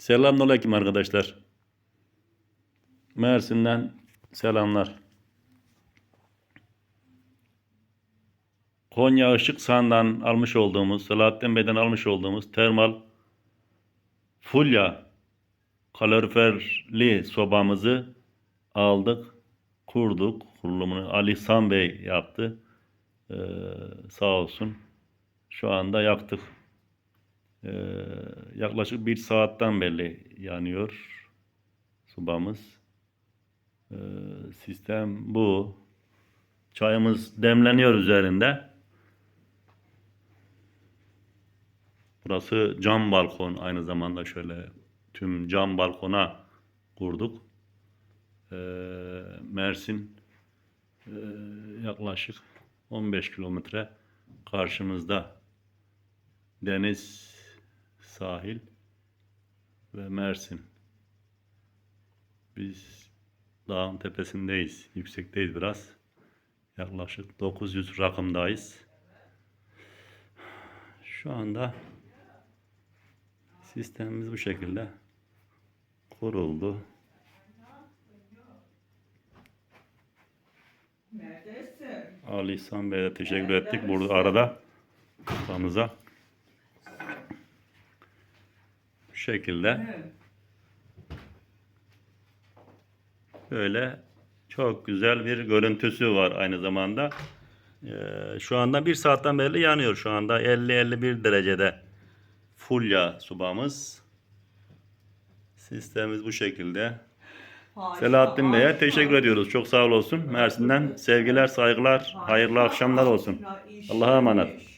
Selamünaleyküm arkadaşlar. Mersin'den selamlar. Konya Işık Sahan'dan almış olduğumuz, Selahattin Bey'den almış olduğumuz termal fulya kaloriferli sobamızı aldık, kurduk. Kurulumunu Ali San Bey yaptı. Ee, sağ olsun. Şu anda yaktık. Ee, yaklaşık bir saatten beri yanıyor sobamız. Ee, sistem bu. Çayımız demleniyor üzerinde. Burası cam balkon. Aynı zamanda şöyle tüm cam balkona kurduk. Ee, Mersin ee, yaklaşık 15 kilometre karşımızda deniz, sahil ve Mersin. Biz dağın tepesindeyiz, yüksekteyiz biraz. Yaklaşık 900 rakımdayız. Şu anda sistemimiz bu şekilde kuruldu. Ali İhsan Bey'e teşekkür ettik burada arada kapağımıza. Şekilde böyle çok güzel bir görüntüsü var aynı zamanda. Ee, şu anda bir saatten beri yanıyor. Şu anda 50-51 derecede fulya subamız. Sistemimiz bu şekilde. Harika, Selahattin Bey'e teşekkür ediyoruz. Çok sağ olsun. Mersin'den sevgiler, saygılar, hayırlı akşamlar olsun. Allah'a emanet.